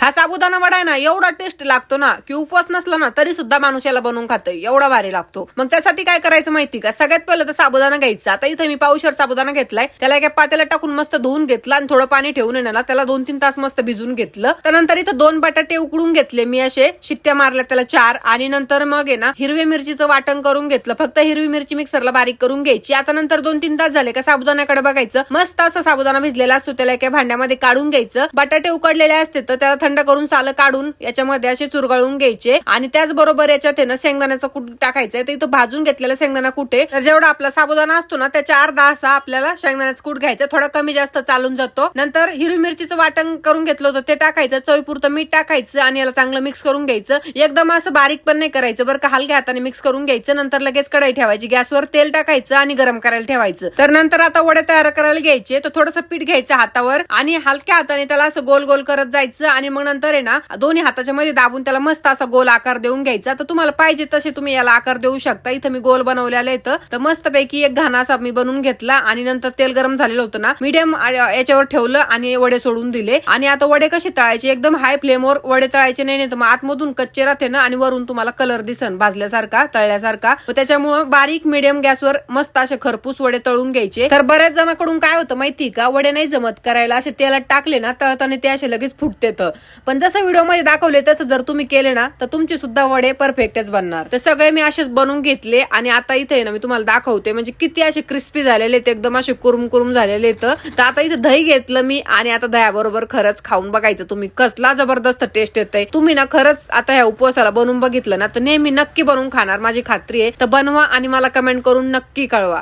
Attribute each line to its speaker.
Speaker 1: हा साबुदाणा वडा आहे ना एवढा टेस्ट लागतो ना की उपवास नसला ना तरी सुद्धा माणूस याला बनवून खातं एवढा भारी लागतो. मग त्यासाठी काय करायचं माहिती का? सगळ्यात पहिलं तर साबुदाणा घ्यायचा. आता इथे मी पावशर साबुदाणा घेतलाय. त्याला एका पात्याला टाकून मस्त धुवून घेतला आणि थोडं पाणी ठेवून येण्याला त्याला दोन तीन तास मस्त भिजून घेतलं. त्यानंतर इथं दोन बटाटे उकडून घेतले मी असे. शिट्ट्या मारल्या त्याला चार. आणि नंतर मग आहे ना हिरव्या मिरचीचं वाटण करून घेतलं. फक्त हिरवी मिरची मिक्सरला बारीक करून घ्यायची. आता नंतर दोन तीन तास झाले का साबुदाण्याकडे बघायचं. मस्त असा साबुदाणा भिजलेला असतो. त्याला एका भांड्यामध्ये काढून घ्यायचं. बटाटे उकडलेले असते तर त्याला थंड करून साल काढून याच्यामध्ये असे चुरगळून घ्यायचे. आणि त्याचबरोबर याच्यात आहे ना शेंगदाण्याचा कूट टाकायचंय तर इथं भाजून घेतलेला शेंगदाणा कुठे तर जेवढा आपला साबुदाणा असतो ना त्याच्या अर्धा असा आपल्याला शेंगदाण्याचा कूट घ्यायचा. थोडा कमी जास्त चालून जातो. नंतर हिरवी मिरचीचं वाटण करून घेतलं होतं ते टाकायचं. चवीपुरतं मीठ टाकायचं आणि याला चांगलं मिक्स करून घ्यायचं. एकदम असं बारीक पण नाही करायचं बरं का. हलक्या हाताने मिक्स करून घ्यायचं. नंतर लगेच कढाई ठेवायची. गॅसवर तेल टाकायचं आणि गरम करायला ठेवायचं. तर नंतर आता वडे तयार करायला घ्यायचे. तर थोडंसं पीठ घ्यायचं हातावर आणि हलक्या हाताने त्याला असं गोल गोल करत जायचं आणि मग नंतर आहे ना दोन्ही हाताच्या मध्ये दाबून त्याला मस्त असा गोल आकार देऊन घ्यायचा. तर तुम्हाला पाहिजे तसे तुम्ही याला आकार देऊ शकता. इथं मी गोल बनवलेला येतं तर मस्त पैकी एक घाणा असा मी बनवून घेतला आणि नंतर तेल गरम झालेलं होतं ना मीडियम याच्यावर ठेवलं आणि वडे सोडून दिले. आणि आता वडे कसे तळायचे? एकदम हाय फ्लेमवर वडे तळायचे नाही नाही तर मग आतमधून कच्चे राहते ना आणि वरून तुम्हाला कलर दिसन भाजल्यासारखा तळल्यासारखा. त्याच्यामुळे बारीक मिडियम गॅसवर मस्त असे खरपूस वडे तळून घ्यायचे. तर बऱ्याच जणांकडून काय होतं माहिती का? वडे नाही जमत करायला. असे तेलात टाकले ना तळताना ते असे लगेच फुटतेत. पण जसं व्हिडिओमध्ये दाखवले तसं जर तुम्ही केले ना तर तुमचे सुद्धा वडे परफेक्टच बनणार. तर सगळे मी असेच बनवून घेतले आणि आता इथे ना मी तुम्हाला दाखवते. म्हणजे किती असे क्रिस्पी झालेले आहेत एकदम असे कुरुम कुरुम झालेले तर आता इथे दही घेतलं मी आणि आता दह्याबरोबर खरंच खाऊन बघायचं तुम्ही. कसला जबरदस्त टेस्ट येत आहे तुम्ही ना खरंच आता ह्या उपवासाला बनवून बघितलं ना तर नेहमी नक्की बनवून खाणार. माझी खात्री आहे. तर बनवा आणि मला कमेंट करून नक्की कळवा.